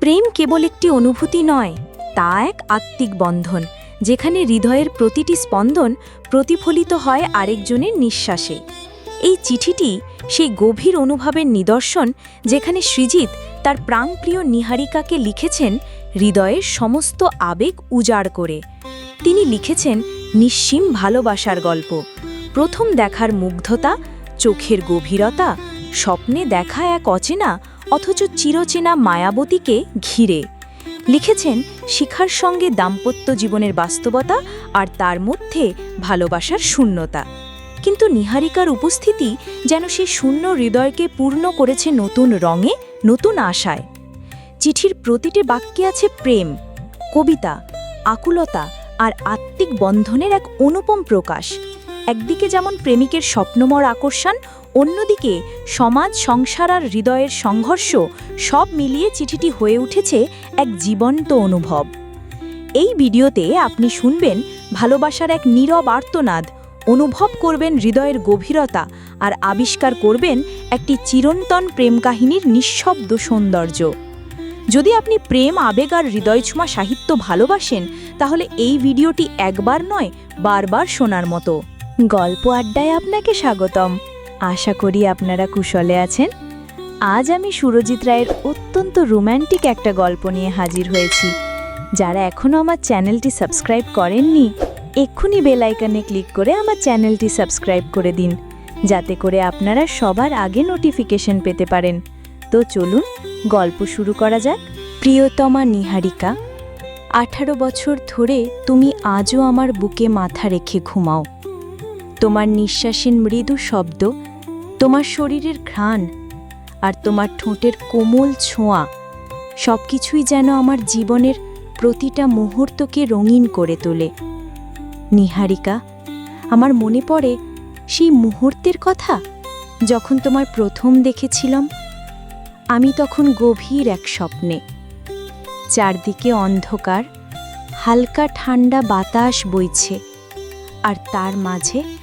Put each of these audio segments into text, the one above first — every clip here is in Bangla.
প্রেম কেবল একটি অনুভূতি নয়, তা এক আত্মিক বন্ধন, যেখানে হৃদয়ের প্রতিটি স্পন্দন প্রতিফলিত হয় আরেকজনের নিঃশ্বাসে। এই চিঠিটি সেই গভীর অনুভবের নিদর্শন যেখানে সৃজিত তার প্রাণপ্রিয় নিহারিকাকে লিখেছেন হৃদয়ের সমস্ত আবেগ উজাড় করে। তিনি লিখেছেন, নিঃসীম ভালোবাসার গল্প। প্রথম দেখার মুগ্ধতা, চোখের গভীরতা স্বপ্নে দেখা এক অচেনা, অথচ চিরচেনা মায়াবতীকে ঘিরে। লিখেছেন, শিখার সঙ্গে দাম্পত্য জীবনের বাস্তবতা আর তার মধ্যে ভালোবাসার শূন্যতা। কিন্তু নিহারিকার উপস্থিতি যেন সে শূন্য হৃদয়কে পূর্ণ করেছে নতুন রঙে, নতুন আশায়। চিঠির প্রতিটি বাক্যে আছে প্রেম, কবিতা, আকুলতা আর আত্মিক বন্ধনের এক অনুপম প্রকাশ। একদিকে যেমন প্রেমিকের স্বপ্নমর আকর্ষণ অন্যদিকে সমাজ, সংসার আর হৃদয়ের সংঘর্ষ সব মিলিয়ে চিঠিটি হয়ে উঠেছে এক জীবন্ত অনুভব। এই ভিডিওতে আপনি শুনবেন ভালোবাসার এক নীরব আর্তনাদ, অনুভব করবেন হৃদয়ের গভীরতা আর আবিষ্কার করবেন একটি চিরন্তন প্রেম কাহিনীর নিঃশব্দ সৌন্দর্য। যদি আপনি প্রেম, আবেগ আর হৃদয়ছোঁয়া সাহিত্য ভালোবাসেন, তাহলে এই ভিডিওটি একবার নয়, বারবার শোনার মতো। গল্প আড্ডায় আপনাকে স্বাগতম। আশা করি আপনারা কুশলে আছেন। আজ আমি সুরজিৎ রায়ের অত্যন্ত রোম্যান্টিক একটা গল্প নিয়ে হাজির হয়েছি। যারা এখনও আমার চ্যানেলটি সাবস্ক্রাইব করেননি, এক্ষুনি বেলাইকানে ক্লিক করে আমার চ্যানেলটি সাবস্ক্রাইব করে দিন, যাতে করে আপনারা সবার আগে নোটিফিকেশন পেতে পারেন। তো চলুন, গল্প শুরু করা যাক। প্রিয়তমা নিহারিকা, আঠারো বছর ধরে তুমি আজও আমার বুকে মাথা রেখে ঘুমাও। তোমার নিঃশ্বাসের মৃদু শব্দ তোমার শরীরের ঘ্রাণ আর তোমার ঠোঁটের কোমল ছোঁয়া সব কিছুই যেন আমার জীবনের প্রতিটা মুহূর্তকে রঙিন করে তোলে। নিহারিকা, আমার মনে পড়ে সেই মুহূর্তের কথা যখন তোমার প্রথম দেখেছিলাম। আমি তখন গভীর এক স্বপ্নে। চারদিকে অন্ধকার, হালকা ঠান্ডা বাতাস বইছে আর তার মাঝে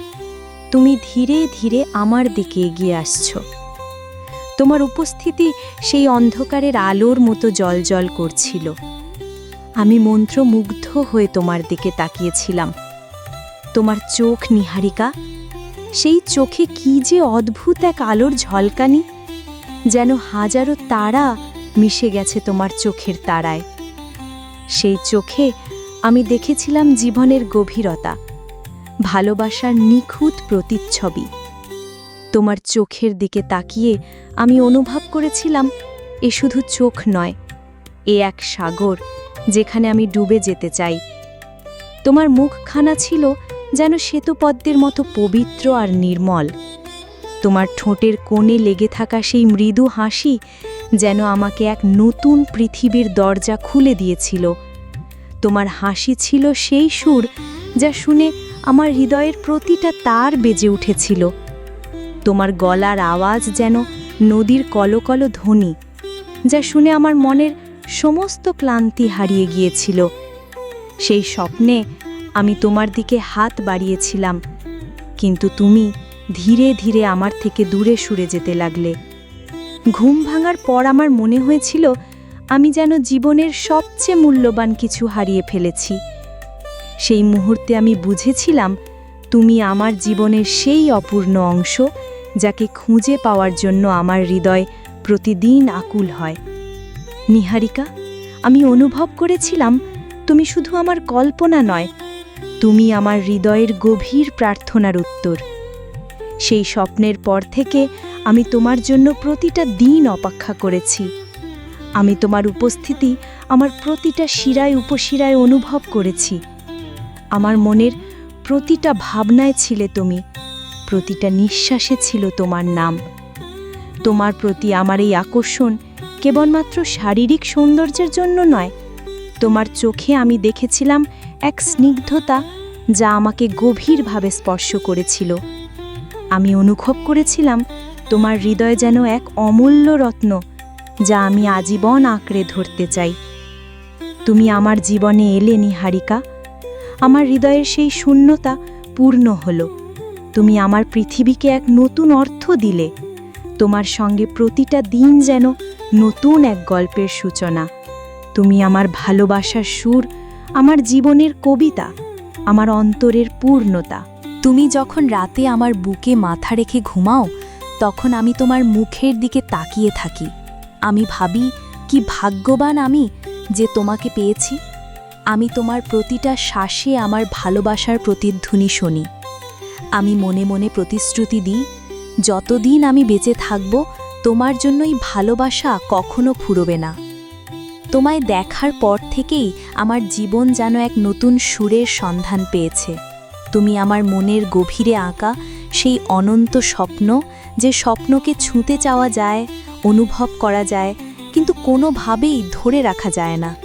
তুমি ধীরে ধীরে আমার দিকে এগিয়ে আসছো। তোমার উপস্থিতি সেই অন্ধকারের আলোর মতো জলজল করছিল। আমি মন্ত্রমুগ্ধ হয়ে তোমার দিকে তাকিয়েছিলাম। তোমার চোখ, নিহারিকা, সেই চোখে কি যে অদ্ভুত এক আলোর ঝলকানি, যেন হাজারো তারা মিশে গেছে তোমার চোখের তারায়। সেই চোখে আমি দেখেছিলাম জীবনের গভীরতা। ভালোবাসার নিখুঁত প্রতিচ্ছবি। তোমার চোখের দিকে তাকিয়ে আমি অনুভব করেছিলাম, এ শুধু চোখ নয়, এ এক সাগর যেখানে আমি ডুবে যেতে চাই। তোমার মুখখানা ছিল যেন শ্বেতপদ্মের মতো পবিত্র আর নির্মল। তোমার ঠোঁটের কোণে লেগে থাকা সেই মৃদু হাসি যেন আমাকে এক নতুন পৃথিবীর দরজা খুলে দিয়েছিল। তোমার হাসি ছিল সেই সুর যা শুনে আমার হৃদয়ের প্রতিটা তার বেজে উঠেছিল। তোমার গলার আওয়াজ যেন নদীর কলকল ধ্বনি, যা শুনে আমার মনের সমস্ত ক্লান্তি হারিয়ে গিয়েছিল। সেই স্বপ্নে আমি তোমার দিকে হাত বাড়িয়েছিলাম, কিন্তু তুমি ধীরে ধীরে আমার থেকে দূরে সরে যেতে লাগলে। ঘুম ভাঙার পর আমার মনে হয়েছিল, আমি যেন জীবনের সবচেয়ে মূল্যবান কিছু হারিয়ে ফেলেছি। সেই মুহূর্তে আমি বুঝেছিলাম তুমি আমার জীবনের সেই অপূর্ণ অংশ যাকে খুঁজে পাওয়ার জন্য আমার হৃদয় প্রতিদিন আকুল হয়। নিহারিকা, আমি অনুভব করেছিলাম তুমি শুধু আমার কল্পনা নয়, তুমি আমার হৃদয়ের গভীর প্রার্থনার উত্তর। সেই স্বপ্নের পর থেকে আমি তোমার জন্য প্রতিটা দিন অপেক্ষা করেছি। আমি তোমার উপস্থিতি আমার প্রতিটা শিরায় উপশিরায় অনুভব করেছি। আমার মনের প্রতিটা ভাবনায় ছিলে তুমি, প্রতিটা নিঃশ্বাসে ছিল তোমার নাম। তোমার প্রতি আমার এই আকর্ষণ কেবলমাত্র শারীরিক সৌন্দর্যের জন্য নয়, তোমার চোখে আমি দেখেছিলাম এক স্নিগ্ধতা যা আমাকে গভীরভাবে স্পর্শ করেছিল। আমি অনুভব করেছিলাম তোমার হৃদয় যেন এক অমূল্য রত্ন যা আমি আজীবন আঁকড়ে ধরতে চাই। তুমি আমার জীবনে এলে, নিহারিকা আমার হৃদয়ের সেই শূন্যতা পূর্ণ হলো। তুমি আমার পৃথিবীকে এক নতুন অর্থ দিলে। তোমার সঙ্গে প্রতিটা দিন যেন নতুন এক গল্পের সূচনা। তুমি আমার ভালোবাসার সুর, আমার জীবনের কবিতা, আমার অন্তরের পূর্ণতা। তুমি যখন রাতে আমার বুকে মাথা রেখে ঘুমাও, তখন আমি তোমার মুখের দিকে তাকিয়ে থাকি। আমি ভাবি, কি ভাগ্যবান আমি যে তোমাকে পেয়েছি। আমি তোমার প্রতিটা শ্বাসে আমার ভালোবাসার প্রতিধ্বনি শুনি। আমি মনে মনে প্রতিশ্রুতি দিই, যতদিন আমি বেঁচে থাকব, তোমার জন্যই ভালোবাসা কখনো ফুরবে না। তোমায় দেখার পর থেকেই আমার জীবন যেন এক নতুন সুরের সন্ধান পেয়েছে। তুমি আমার মনের গভীরে আঁকা সেই অনন্ত স্বপ্ন, যে স্বপ্নকে ছুঁতে চাওয়া যায়, অনুভব করা যায়, কিন্তু কোনোভাবেই ধরে রাখা যায় না।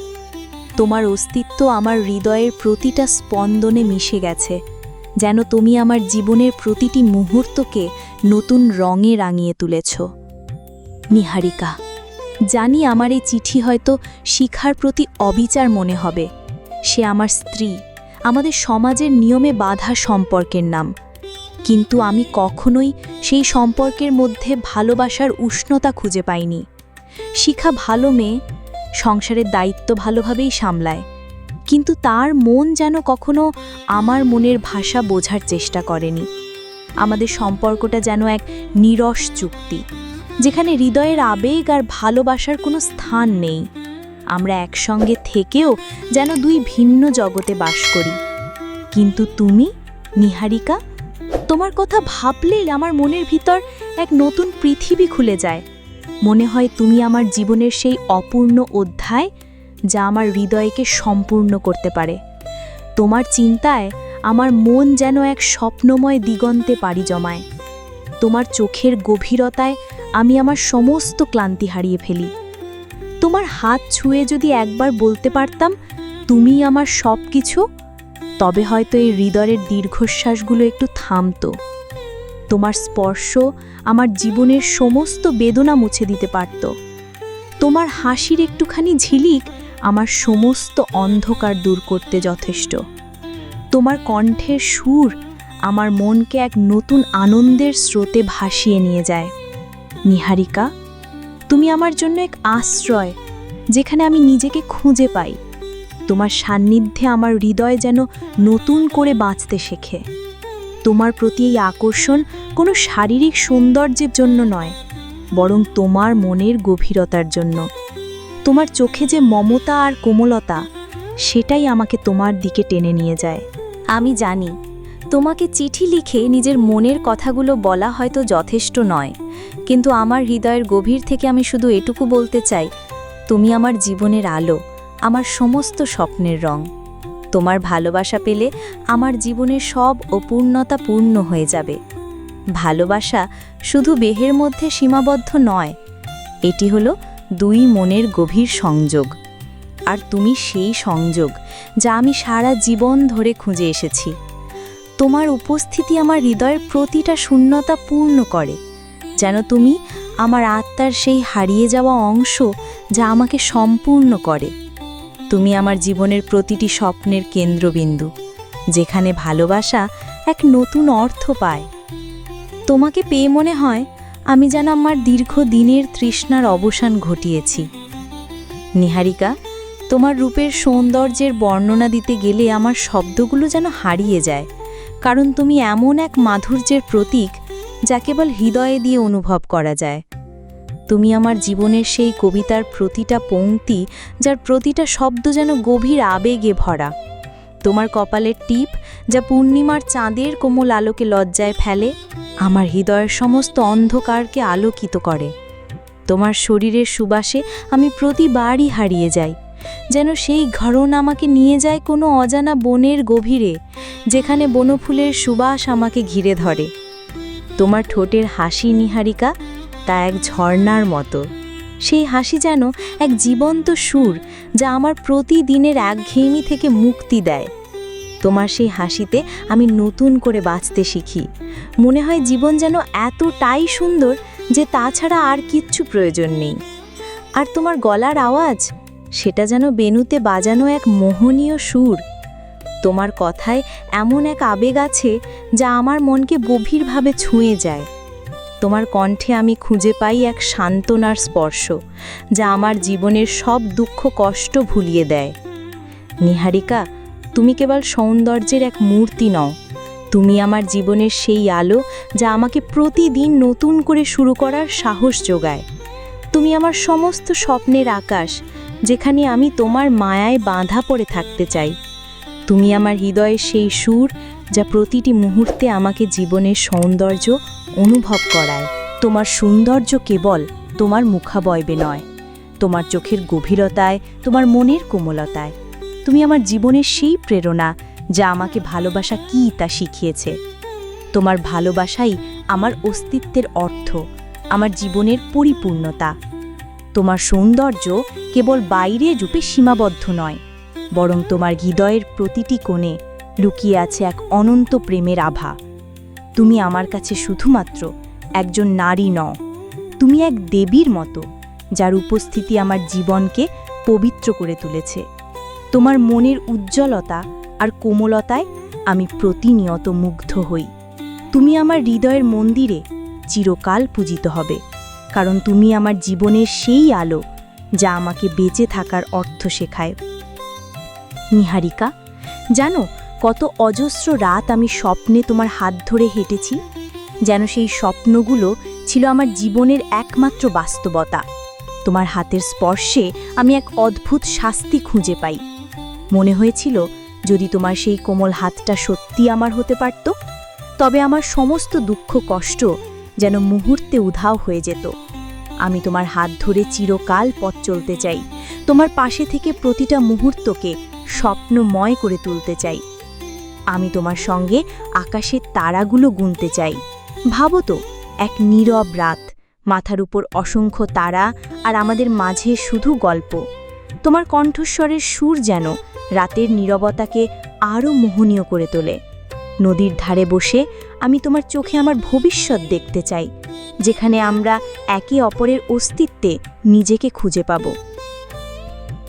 তোমার অস্তিত্ব আমার হৃদয়ের প্রতিটা স্পন্দনে মিশে গেছে, যেন তুমি আমার জীবনের প্রতিটি মুহূর্তকে নতুন রঙে রাঙিয়ে তুলেছ। নিহারিকা, জানি আমার এই চিঠি হয়তো শিখার প্রতি অবিচার মনে হবে। সে আমার স্ত্রী, আমাদের সমাজের নিয়মে বাধা সম্পর্কের নাম। কিন্তু আমি কখনোই সেই সম্পর্কের মধ্যে ভালোবাসার উষ্ণতা খুঁজে পাইনি। শিখা ভালো মেয়ে সংসারের দায়িত্ব ভালোভাবেই সামলায়। কিন্তু তার মন যেন কখনো আমার মনের ভাষা বোঝার চেষ্টা করেনি। আমাদের সম্পর্কটা যেন এক নিরস চুক্তি, যেখানে হৃদয়ের আবেগ আর ভালোবাসার কোনো স্থান নেই। আমরা একসঙ্গে থেকেও যেন দুই ভিন্ন জগতে বাস করি। কিন্তু তুমি, নিহারিকা, তোমার কথা ভাবলেই আমার মনের ভিতর এক নতুন পৃথিবী খুলে যায়। মনে হয় তুমি আমার জীবনের সেই অপূর্ণ অধ্যায় যা আমার হৃদয়কে সম্পূর্ণ করতে পারে। তোমার চিন্তায় আমার মন যেন এক স্বপ্নময় দিগন্তে পাড়ি জমায়। তোমার চোখের গভীরতায় আমি আমার সমস্ত ক্লান্তি হারিয়ে ফেলি। তোমার হাত ছুঁয়ে যদি একবার বলতে পারতাম, তুমি আমার সব কিছু তবে হয়তো এই হৃদয়ের দীর্ঘশ্বাসগুলো একটু থামতো। তোমার স্পর্শ আমার জীবনের সমস্ত বেদনা মুছে দিতে পারত। তোমার হাসির একটুখানি ঝিলিক আমার সমস্ত অন্ধকার দূর করতে যথেষ্ট। তোমার কণ্ঠের সুর আমার মনকে এক নতুন আনন্দের স্রোতে ভাসিয়ে নিয়ে যায়। নিহারিকা, তুমি আমার জন্য এক আশ্রয় যেখানে আমি নিজেকে খুঁজে পাই। তোমার সান্নিধ্যে আমার হৃদয় যেন নতুন করে বাঁচতে শেখে। তোমার প্রতি এই আকর্ষণ কোনো শারীরিক সৌন্দর্যের জন্য নয়, বরং তোমার মনের গভীরতার জন্য। তোমার চোখে যে মমতা আর কোমলতা, সেটাই আমাকে তোমার দিকে টেনে নিয়ে যায়। আমি জানি, তোমাকে চিঠি লিখে নিজের মনের কথাগুলো বলা হয়তো যথেষ্ট নয়, কিন্তু আমার হৃদয়ের গভীর থেকে আমি শুধু এটুকু বলতে চাই, তুমি আমার জীবনের আলো, আমার সমস্ত স্বপ্নের রং। তোমার ভালোবাসা পেলে আমার জীবনের সব অপূর্ণতা পূর্ণ হয়ে যাবে। ভালোবাসা শুধু বেহের মধ্যে সীমাবদ্ধ নয়, এটি হলো দুই মনের গভীর সংযোগ। আর তুমি সেই সংযোগ যা আমি সারা জীবন ধরে খুঁজে এসেছি। তোমার উপস্থিতি আমার হৃদয়ের প্রতিটা শূন্যতা পূর্ণ করে, যেন তুমি আমার আত্মার সেই হারিয়ে যাওয়া অংশ যা আমাকে সম্পূর্ণ করে। তুমি আমার জীবনের প্রতিটি স্বপ্নের কেন্দ্রবিন্দু, যেখানে ভালোবাসা এক নতুন অর্থ পায়। তোমাকে পেয়ে মনে হয় আমি যেন আমার দীর্ঘ দিনের তৃষ্ণার অবসান ঘটিয়েছি। নিহারিকা, তোমার রূপের সৌন্দর্যের বর্ণনা দিতে গেলে আমার শব্দগুলো যেন হারিয়ে যায়, কারণ তুমি এমন এক মাধুর্যের প্রতীক, যা কেবল হৃদয়ে দিয়ে অনুভব করা যায়। তুমি আমার জীবনের সেই কবিতার প্রতিটা পংক্তি যার প্রতিটা শব্দ যেন গভীর আবেগে ভরা। তোমার কপালের টিপ, যা পূর্ণিমার চাঁদের কোমল আলোকে লজ্জায় ফেলে, আমার হৃদয়ের সমস্ত অন্ধকারকে আলোকিত করে। তোমার শরীরের সুবাসে আমি প্রতিবারই হারিয়ে যাই, যেন সেই ঘরণ আমাকে নিয়ে যায় কোনো অজানা বনের গভীরে, যেখানে বনফুলের সুবাস আমাকে ঘিরে ধরে। তোমার ঠোঁটের হাসি নিহারিকা তা এক ঝর্ণার মতো। সেই হাসি যেন এক জীবন্ত সুর যা আমার প্রতিদিনের একঘেয়েমি থেকে মুক্তি দেয়। তোমার সেই হাসিতে আমি নতুন করে বাঁচতে শিখি। মনে হয় জীবন যেন এতটাই সুন্দর যে তাছাড়া আর কিচ্ছু প্রয়োজন নেই। আর তোমার গলার আওয়াজ, সেটা যেন বেনুতে বাজানো এক মোহনীয় সুর। তোমার কথায় এমন এক আবেগ আছে যা আমার মনকে গভীরভাবে ছুঁয়ে যায়। তোমার কণ্ঠে আমি খুঁজে পাই এক সান্ত্বনার স্পর্শ, যা আমার জীবনের সব দুঃখ কষ্ট ভুলিয়ে দেয়। নিহারিকা, তুমি কেবল সৌন্দর্যের এক মূর্তি নও। তুমি আমার জীবনের সেই আলো, যা আমাকে প্রতিদিন নতুন করে শুরু করার সাহস যোগায়। তুমি আমার সমস্ত স্বপ্নের আকাশ, যেখানে আমি তোমার মায়ায় বাঁধা পড়ে থাকতে চাই। তুমি আমার হৃদয়ের সেই সুর যা প্রতিটি মুহূর্তে আমাকে জীবনের সৌন্দর্য অনুভব করায়। তোমার সৌন্দর্য কেবল তোমার মুখাবয়বে নয়, তোমার চোখের গভীরতায়, তোমার মনের কোমলতায়। তুমি আমার জীবনের সেই প্রেরণা যা আমাকে ভালোবাসা কী তা শিখিয়েছে। তোমার ভালোবাসাই আমার অস্তিত্বের অর্থ, আমার জীবনের পরিপূর্ণতা। তোমার সৌন্দর্য কেবল বাইরে রূপে সীমাবদ্ধ নয়, বরং তোমার হৃদয়ের প্রতিটি কোণে লুকিয়ে আছে এক অনন্ত প্রেমের আভা। তুমি আমার কাছে শুধুমাত্র একজন নারী নও, তুমি এক দেবীর মতো, যার উপস্থিতি আমার জীবনকে পবিত্র করে তুলেছে। তোমার মনের উজ্জ্বলতা আর কোমলতায় আমি প্রতিনিয়ত মুগ্ধ হই। তুমি আমার হৃদয়ের মন্দিরে চিরকাল পূজিত হবে, কারণ তুমি আমার জীবনের সেই আলো যা আমাকে বেঁচে থাকার অর্থ শেখায়। নিহারিকা, জানো কত অজস্র রাত আমি স্বপ্নে তোমার হাত ধরে হেঁটেছি, যেন সেই স্বপ্নগুলো ছিল আমার জীবনের একমাত্র বাস্তবতা। তোমার হাতের স্পর্শে আমি এক অদ্ভুত শাস্তি খুঁজে পাই। মনে হয়েছিল, যদি তোমার সেই কোমল হাতটা সত্যি আমার হতে পারত, তবে আমার সমস্ত দুঃখ কষ্ট যেন মুহূর্তে উধাও হয়ে যেত। আমি তোমার হাত ধরে চিরকাল পথ চলতে চাই, তোমার পাশে থেকে প্রতিটা মুহূর্তকে স্বপ্নময় করে তুলতে চাই। আমি তোমার সঙ্গে আকাশের তারাগুলো গুনতে চাই। ভাবো তো, এক নীরব রাত, মাথার উপর অসংখ্য তারা আর আমাদের মাঝে শুধু গল্প। তোমার কণ্ঠস্বরের সুর যেন রাতের নীরবতাকে আরও মোহনীয় করে তোলে। নদীর ধারে বসে আমি তোমার চোখে আমার ভবিষ্যৎ দেখতে চাই, যেখানে আমরা একে অপরের অস্তিত্বে নিজেকে খুঁজে পাব।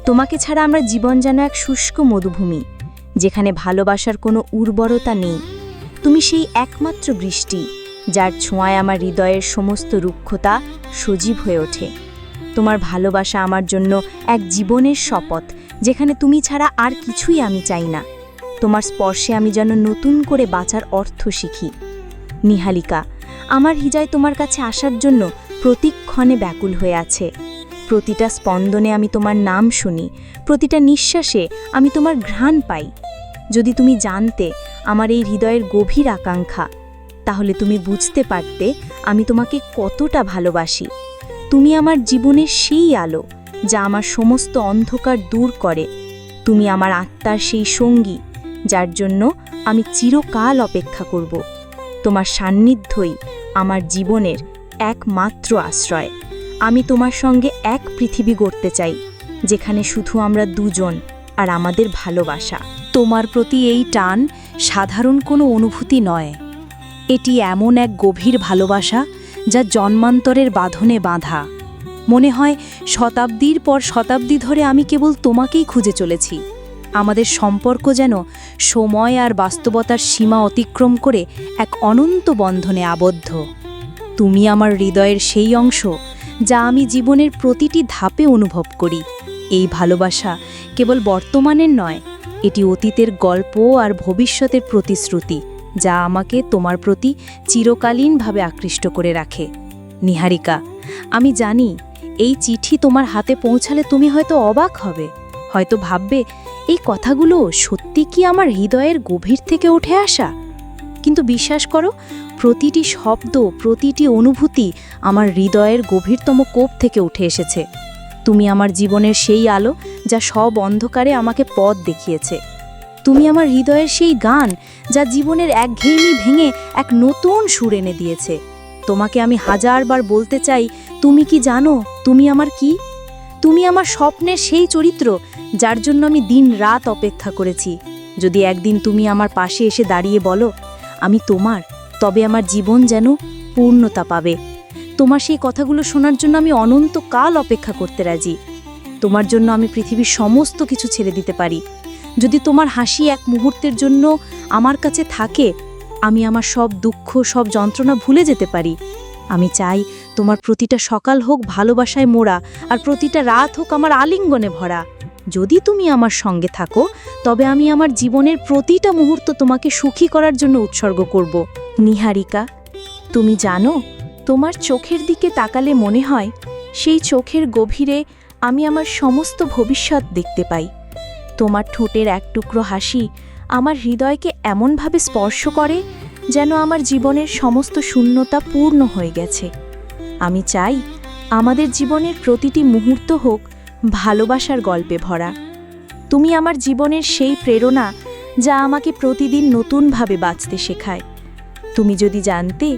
তোমাকে ছাড়া আমরা জীবন যেন এক শুষ্ক মধুভূমি যেখানে ভালোবাসার কোনো উর্বরতা নেই। তুমি সেই একমাত্র বৃষ্টি, যার ছোঁয়ায় আমার হৃদয়ের সমস্ত রুক্ষতা সজীব হয়ে ওঠে। তোমার ভালোবাসা আমার জন্য এক জীবনের শপথ, যেখানে তুমি ছাড়া আর কিছুই আমি চাই না। তোমার স্পর্শে আমি যেন নতুন করে বাঁচার অর্থ শিখি। নিহালিকা, আমার হৃদয় তোমার কাছে আসার জন্য প্রতিক্ষণে ব্যাকুল হয়ে আছে। প্রতিটা স্পন্দনে আমি তোমার নাম শুনি, প্রতিটা নিঃশ্বাসে আমি তোমার ঘ্রাণ পাই। যদি তুমি জানতে আমার এই হৃদয়ের গভীর আকাঙ্ক্ষা, তাহলে তুমি বুঝতে পারতে আমি তোমাকে কতটা ভালোবাসি। তুমি আমার জীবনের সেই আলো যা আমার সমস্ত অন্ধকার দূর করে। তুমি আমার আত্মার সেই সঙ্গী, যার জন্য আমি চিরকাল অপেক্ষা করব। তোমার সান্নিধ্যই আমার জীবনের একমাত্র আশ্রয়। আমি তোমার সঙ্গে এক পৃথিবী গড়তে চাই, যেখানে শুধু আমরা দুজন আর আমাদের ভালোবাসা। তোমার প্রতি এই টান সাধারণ কোনো অনুভূতি নয়। এটি এমন এক গভীর ভালোবাসা যা জন্মান্তরের বাঁধনে বাঁধা। মনে হয় শতাব্দীর পর শতাব্দী ধরে আমি কেবল তোমাকেই খুঁজে চলেছি। আমাদের সম্পর্ক যেন সময় আর বাস্তবতার সীমা অতিক্রম করে এক অনন্ত বন্ধনে আবদ্ধ। তুমি আমার হৃদয়ের সেই অংশ যা আমি জীবনের প্রতিটি ধাপে অনুভব করি। এই ভালোবাসা কেবল বর্তমানের নয় এটি অতীতের গল্প আর ভবিষ্যতের প্রতিশ্রুতি, যা আমাকে তোমার প্রতি চিরকালীনভাবে আকৃষ্ট করে রাখে। নিহারিকা, আমি জানি এই চিঠি তোমার হাতে পৌঁছালে তুমি হয়তো অবাক হবে। হয়তো ভাববে, এই কথাগুলো সত্যি কি আমার হৃদয়ের গভীর থেকে উঠে আসা? কিন্তু বিশ্বাস করো, প্রতিটি শব্দ, প্রতিটি অনুভূতি আমার হৃদয়ের গভীরতম কোপ থেকে উঠে এসেছে। তুমি আমার জীবনের সেই আলো যা সব অন্ধকারে আমাকে পথ দেখিয়েছে। তুমি আমার হৃদয়ের সেই গান যা জীবনের একঘেয়েমি ভেঙে এক নতুন সুর এনে দিয়েছে। তোমাকে আমি হাজারবার বলতে চাই, তুমি কি জানো তুমি আমার কি? তুমি আমার স্বপ্নের সেই চরিত্র যার জন্য আমি দিন রাত অপেক্ষা করেছি। যদি একদিন তুমি আমার পাশে এসে দাঁড়িয়ে বলো, আমি তোমার, তবে আমার জীবন যেন পূর্ণতা পাবে। তোমার সেই কথাগুলো শোনার জন্য আমি অনন্তকাল অপেক্ষা করতে রাজি। তোমার জন্য আমি পৃথিবীর সমস্ত কিছু ছেড়ে দিতে পারি। যদি তোমার হাসি এক মুহূর্তের জন্য আমার কাছে থাকে, আমি আমার সব দুঃখ, সব যন্ত্রণা ভুলে যেতে পারি। আমি চাই তোমার প্রতিটা সকাল হোক ভালোবাসায় মোড়া, আর প্রতিটা রাত হোক আমার আলিঙ্গনে ভরা। যদি তুমি আমার সঙ্গে থাকো, তবে আমি আমার জীবনের প্রতিটা মুহূর্ত তোমাকে সুখী করার জন্য উৎসর্গ করব। নিহারিকা, তুমি জানো তোমার চোখের দিকে তাকালে মনে হয় সেই চোখের গভীরে আমি আমার সমস্ত ভবিষ্যৎ দেখতে পাই। তোমার ঠোঁটের এক টুকরো হাসি আমার হৃদয়কে এমনভাবে স্পর্শ করে যেন আমার জীবনের সমস্ত শূন্যতা পূর্ণ হয়ে গেছে। আমি চাই আমাদের জীবনের প্রতিটি মুহূর্ত হোক ভালোবাসার গল্পে ভরা। তুমি আমার জীবনের সেই প্রেরণা যা আমাকে প্রতিদিন নতুনভাবে বাঁচতে শেখায়। তুমি যদি জানতে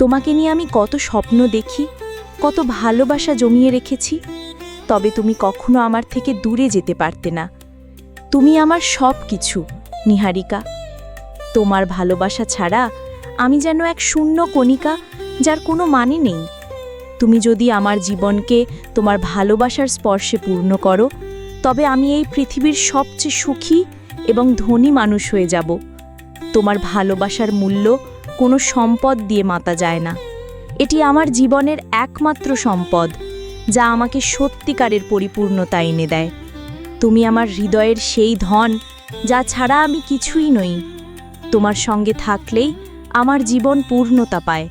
তোমাকে নিয়ে আমি কত স্বপ্ন দেখি, কত ভালোবাসা জমিয়ে রেখেছি, তবে তুমি কখনো আমার থেকে দূরে যেতে পারতে না। তুমি আমার সব কিছু নিহারিকা। তোমার ভালোবাসা ছাড়া আমি যেন এক শূন্য কণিকা, যার কোনো মানে নেই। তুমি যদি আমার জীবনকে তোমার ভালোবাসার স্পর্শে পূর্ণ করো, তবে আমি এই পৃথিবীর সবচেয়ে সুখী এবং ধনী মানুষ হয়ে যাব। তোমার ভালোবাসার মূল্য কোনো সম্পদ দিয়ে মাতা যায় না। এটি আমার জীবনের একমাত্র সম্পদ, যা আমাকে সত্যিকারের পরিপূর্ণতা এনে দেয়। তুমি আমার হৃদয়ের সেই ধন, যা ছাড়া আমি কিছুই নই। তোমার সঙ্গে থাকলেই আমার জীবন পূর্ণতা পায়।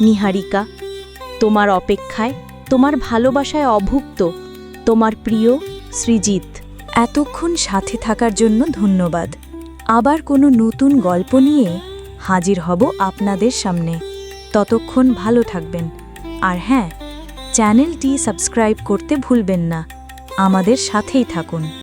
নিহারিকা, তোমার অপেক্ষায়, তোমার ভালোবাসায় অভুক্ত, তোমার প্রিয় সৃজিত এতক্ষণ সাথে থাকার জন্য ধন্যবাদ। আবার কোনো নতুন গল্প নিয়ে হাজির হব আপনাদের সামনে। ততক্ষণ ভালো থাকবেন। আর হ্যাঁ চ্যানেলটি সাবস্ক্রাইব করতে ভুলবেন না। আমাদের সাথেই থাকুন।